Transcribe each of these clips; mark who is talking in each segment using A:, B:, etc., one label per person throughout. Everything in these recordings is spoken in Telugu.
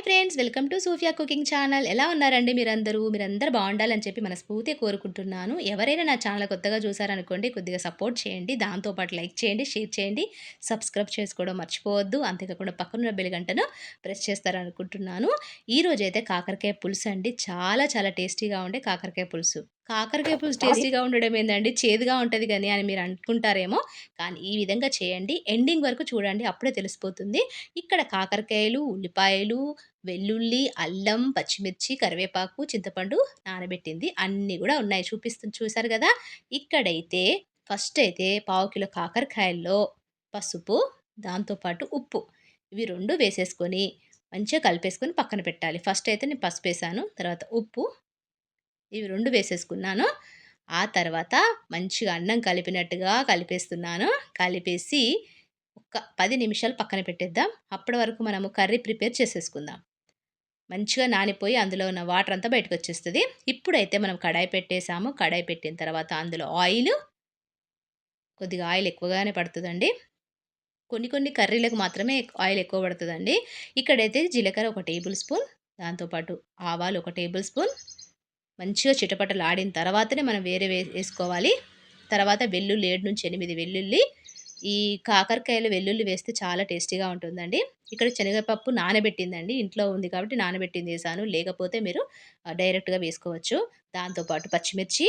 A: Hi friends welcome to Sufiya cooking channel. ఎలా ఉన్నారండి మీరందరూ? మీరందరూ బాగుండాలని చెప్పి మనస్ఫూర్తి కోరుకుంటున్నాను. ఎవరైనా నా ఛానల్ కొత్తగా చూసారనుకోండి కొద్దిగా సపోర్ట్ చేయండి. దాంతోపాటు లైక్ చేయండి షేర్ చేయండి. సబ్స్క్రైబ్ చేసుకోవడం మర్చిపోవద్దు. అంతేకాకుండా పక్కనున్న బెల్ గంటను ప్రెస్ చేస్తారనుకుంటున్నాను. ఈరోజైతే కాకరకాయ పులుసు అండి చాలా చాలా టేస్టీగా ఉండే కాకరకాయ పులుసు. కాకరకాయ పులుసు టేస్టీగా ఉండడం ఏంటండి చేదుగా ఉంటుంది కానీ అని మీరు అనుకుంటారేమో. కానీ ఈ విధంగా చేయండి. ఎండింగ్ వరకు చూడండి. అప్పుడే తెలిసిపోతుంది. ఇక్కడ కాకరకాయలు ఉల్లిపాయలు వెల్లుల్లి అల్లం పచ్చిమిర్చి కరివేపాకు చింతపండు నానబెట్టింది. అన్నీ కూడా ఉన్నాయి. చూపిస్తుంది. చూసారు కదా? ఇక్కడైతే ఫస్ట్ అయితే పావు కిలో కాకరకాయల్లో పసుపు దాంతోపాటు ఉప్పు. ఇవి రెండు వేసేసుకొని మంచిగా కలిపేసుకొని పక్కన పెట్టాలి. ఫస్ట్ అయితే నేను పసుపు వేసాను. తర్వాత ఉప్పు ఇవి రెండు వేసేసుకున్నాను. ఆ తర్వాత మంచిగా అన్నం కలిపినట్టుగా కలిపేస్తున్నాను. కలిపేసి ఒక పది నిమిషాలు పక్కన పెట్టేద్దాం. అప్పటి వరకు మనము కర్రీ ప్రిపేర్ చేసేసుకుందాం. మంచిగా నానిపోయి అందులో ఉన్న వాటర్ అంతా బయటకు వచ్చేస్తుంది. ఇప్పుడైతే మనం కడాయి పెట్టేసాము కడాయి పెట్టిన తర్వాత అందులో ఆయిల్. కొద్దిగా ఆయిల్ ఎక్కువగానే పడుతుందండి. కొన్ని కొన్ని కర్రీలకు మాత్రమే ఆయిల్ ఎక్కువ పడుతుందండి. ఇక్కడైతే జీలకర్ర ఒక టేబుల్ స్పూన్. దాంతోపాటు ఆవాలు ఒక టేబుల్ స్పూన్. మంచిగా చిటపటలు ఆడిన తర్వాతనే మనం వేరే వేసుకోవాలి. తర్వాత వెల్లుల్లి ఏడు నుంచి ఎనిమిది వెల్లుల్లి. ఈ కాకరకాయలు వెల్లుల్లి వేస్తే చాలా టేస్టీగా ఉంటుందండి. ఇక్కడ శనగపప్పు నానబెట్టిందండి. ఇంట్లో ఉంది కాబట్టి నానబెట్టింది వేసాను. లేకపోతే మీరు డైరెక్ట్గా వేసుకోవచ్చు. దాంతోపాటు పచ్చిమిర్చి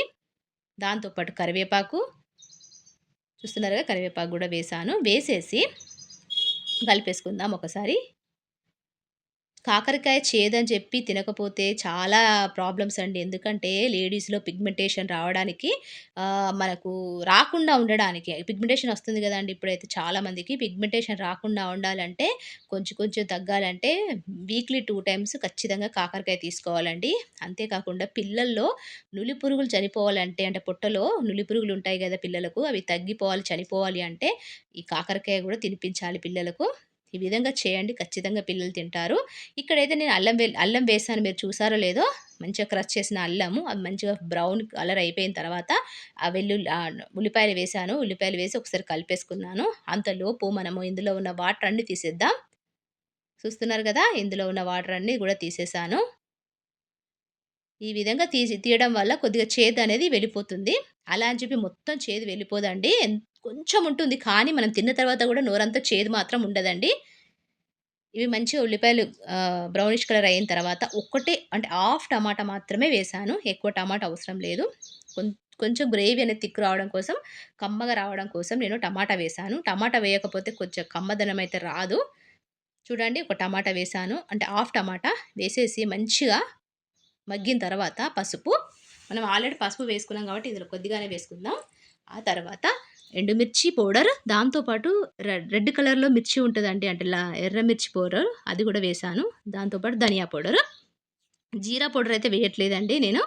A: దాంతోపాటు కరివేపాకు. చూస్తున్నారుగా కరివేపాకు కూడా వేసాను. వేసేసి కలిపేసుకుందాం ఒకసారి. కాకరకాయ చేదని చెప్పి తినకపోతే చాలా ప్రాబ్లమ్స్ అండి. ఎందుకంటే లేడీస్లో పిగ్మెంటేషన్ రావడానికి మనకు రాకుండా ఉండడానికి పిగ్మెంటేషన్ వస్తుంది కదండి. ఇప్పుడైతే చాలామందికి పిగ్మెంటేషన్ రాకుండా ఉండాలంటే కొంచెం కొంచెం తగ్గాలంటే వీక్లీ టూ టైమ్స్ ఖచ్చితంగా కాకరకాయ తీసుకోవాలండి. అంతేకాకుండా పిల్లల్లో నులి పురుగులు చనిపోవాలంటే అంటే పొట్టలో నులి పురుగులు ఉంటాయి కదా పిల్లలకు అవి తగ్గిపోవాలి చనిపోవాలి అంటే ఈ కాకరకాయ కూడా తినిపించాలి పిల్లలకు. ఈ విధంగా చేయండి. ఖచ్చితంగా పిల్లలు తింటారు. ఇక్కడైతే నేను అల్లం వే అల్లం వేసాను. మీరు చూసారో లేదో? మంచిగా క్రష్ చేసిన అల్లము. అది మంచిగా బ్రౌన్ కలర్ అయిపోయిన తర్వాత ఆ వెల్లుల్లి ఉల్లిపాయలు వేసాను. ఉల్లిపాయలు వేసి ఒకసారి కలిపేసుకున్నాను. అంతలోపు మనము ఇందులో ఉన్న వాటర్ అన్నీ తీసేద్దాం. చూస్తున్నారు కదా? ఇందులో ఉన్న వాటర్ అన్నీ కూడా తీసేసాను. ఈ విధంగా తీసి తీయడం వల్ల కొద్దిగా చేదు అనేది వెళ్ళిపోతుంది. అలా అని చెప్పి మొత్తం చేదు వెళ్ళిపోదండి. కొంచెం ఉంటుంది కానీ మనం తిన్న తర్వాత కూడా నోరంతా చేదు మాత్రం ఉండదండి. ఇవి మంచిగా ఉల్లిపాయలు బ్రౌనిష్ కలర్ అయిన తర్వాత ఒక్కటే అంటే హాఫ్ టమాటా మాత్రమే వేసాను. ఎక్కువ టమాటా అవసరం లేదు. కొంచెం గ్రేవీ అనేది తిక్కు రావడం కోసం కమ్మగా రావడం కోసం నేను టమాటా వేసాను. టమాటా వేయకపోతే కొంచెం కమ్మదనం అయితే రాదు. చూడండి ఒక టమాటా వేసాను. అంటే హాఫ్ టమాటా వేసేసి మంచిగా మగ్గిన తర్వాత పసుపు. మనం ఆల్రెడీ పసుపు వేసుకున్నాం కాబట్టి ఇందులో కొద్దిగానే వేసుకుందాం. ఆ తర్వాత ఎండుమిర్చి పౌడర్ దాంతోపాటు రెడ్ రెడ్ కలర్లో మిర్చి ఉంటుందండి అంటే ఎర్ర మిర్చి పౌడర్ అది కూడా వేసాను. దాంతోపాటు ధనియా పౌడర్. జీరా పౌడర్ అయితే వేయట్లేదండి నేను.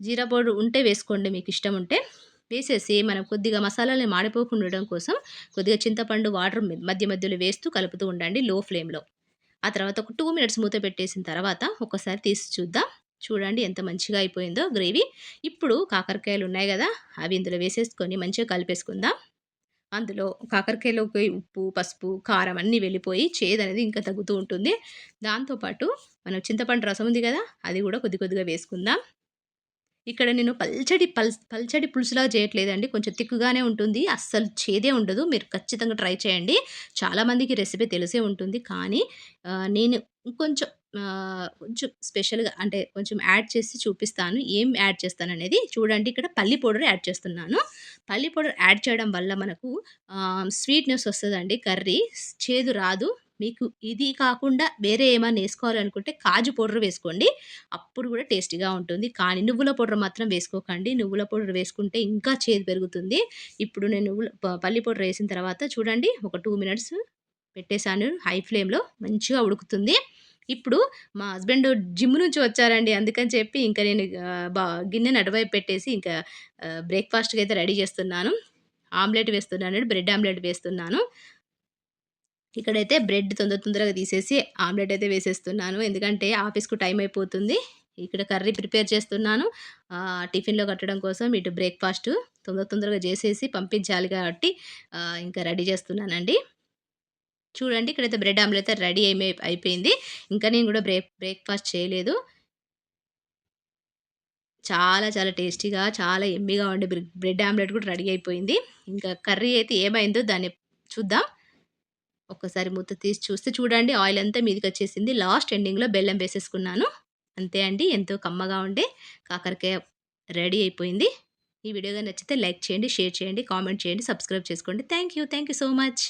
A: జీరా పౌడర్ ఉంటే వేసుకోండి మీకు ఇష్టం ఉంటే. వేసేసి మనం కొద్దిగా మసాలాలని మాడిపోకుండా ఉండడం కోసం కొద్దిగా చింతపండు వాటర్ మధ్య మధ్యలో వేస్తూ కలుపుతూ ఉండండి లో ఫ్లేమ్లో. ఆ తర్వాత ఒక టూ మినిట్స్ మూత పెట్టేసిన తర్వాత ఒకసారి తీసి చూద్దాం. చూడండి ఎంత మంచిగా అయిపోయిందో గ్రేవీ. ఇప్పుడు కాకరకాయలు ఉన్నాయి కదా అవి ఇందులో వేసేసుకొని మంచిగా కలిపేసుకుందాం. అందులో కాకరకాయలోకి ఉప్పు పసుపు కారం అన్నీ వెళ్ళిపోయి చేదు అనేది ఇంకా తగ్గుతూ ఉంటుంది. దాంతోపాటు మనం చింతపండు రసం ఉంది కదా అది కూడా కొద్ది కొద్దిగా వేసుకుందాం. ఇక్కడ నేను పల్చడి పల్ పల్చడి పులుసులా చేయట్లేదండి కొంచెం తిక్కుగానే ఉంటుంది అస్సలు చేదే ఉండదు మీరు ఖచ్చితంగా ట్రై చేయండి చాలామందికి రెసిపీ తెలిసే ఉంటుంది కానీ నేను ఇంకొంచెం కొంచెం స్పెషల్‌గా అంటే కొంచెం యాడ్ చేసి చూపిస్తాను. ఏం యాడ్ చేస్తాననేది చూడండి ఇక్కడ పల్లి పౌడర్ యాడ్ చేస్తున్నాను. పల్లి పౌడర్ యాడ్ చేయడం వల్ల మనకు స్వీట్‌నెస్ వస్తుందండి కర్రీ. చేదు రాదు. మీకు ఇది కాకుండా వేరే ఏమైనా వేసుకోవాలనుకుంటే కాజు పౌడర్ వేసుకోండి. అప్పుడు కూడా టేస్టీగా ఉంటుంది. కానీ నువ్వుల పౌడర్ మాత్రం వేసుకోకండి. నువ్వుల పౌడర్ వేసుకుంటే ఇంకా చేదు పెరుగుతుంది. ఇప్పుడు నేను నువ్వుల పల్లి పౌడర్ వేసిన తర్వాత చూడండి ఒక టూ మినిట్స్ పెట్టేశాను హై ఫ్లేమ్‌లో మంచిగా ఉడుకుతుంది. ఇప్పుడు మా హస్బెండ్ జిమ్ నుంచి వచ్చారండి. అందుకని చెప్పి ఇంకా నేను బా గిన్నెని అటువైపు పెట్టేసి ఇంకా బ్రేక్‌ఫాస్ట్‌కి అయితే రెడీ చేస్తున్నాను. ఆమ్లెట్ వేస్తున్నాను బ్రెడ్ ఆమ్లెట్ వేస్తున్నాను. ఇక్కడైతే బ్రెడ్ తొందర తొందరగా తీసేసి ఆమ్లెట్ అయితే వేసేస్తున్నాను. ఎందుకంటే ఆఫీస్‌కు టైం అయిపోతుంది. ఇక్కడ కర్రీ ప్రిపేర్ చేస్తున్నాను. టిఫిన్‌లో కట్టడం కోసం ఇటు బ్రేక్‌ఫాస్ట్ తొందర తొందరగా చేసేసి పంపించాలి కాబట్టి ఇంకా రెడీ చేస్తున్నానండి. చూడండి ఇక్కడైతే బ్రెడ్ ఆమ్లెట్ అయితే రెడీ అయిమే అయిపోయింది. ఇంకా నేను కూడా బ్రేక్ బ్రేక్‌ఫాస్ట్ చేయలేదు. చాలా చాలా టేస్టీగా, చాలా ఎమ్మిగా ఉండే బ్రెడ్ ఆమ్లెట్ కూడా రెడీ అయిపోయింది. ఇంకా కర్రీ అయితే ఏమైందో దాన్ని చూద్దాం. ఒక్కసారి మూత తీసి చూస్తే చూడండి ఆయిల్ అంతా మీదకొచ్చేసింది. లాస్ట్ ఎండింగ్‌లో బెల్లం వేసేసుకున్నాను. అంతే అండి. ఎంతో కమ్మగా ఉండే కాకరకాయ రెడీ అయిపోయింది. ఈ వీడియో నచ్చితే లైక్ చేయండి, షేర్ చేయండి, కామెంట్ చేయండి, సబ్స్క్రైబ్ చేసుకోండి. Thank you. Thank you so much.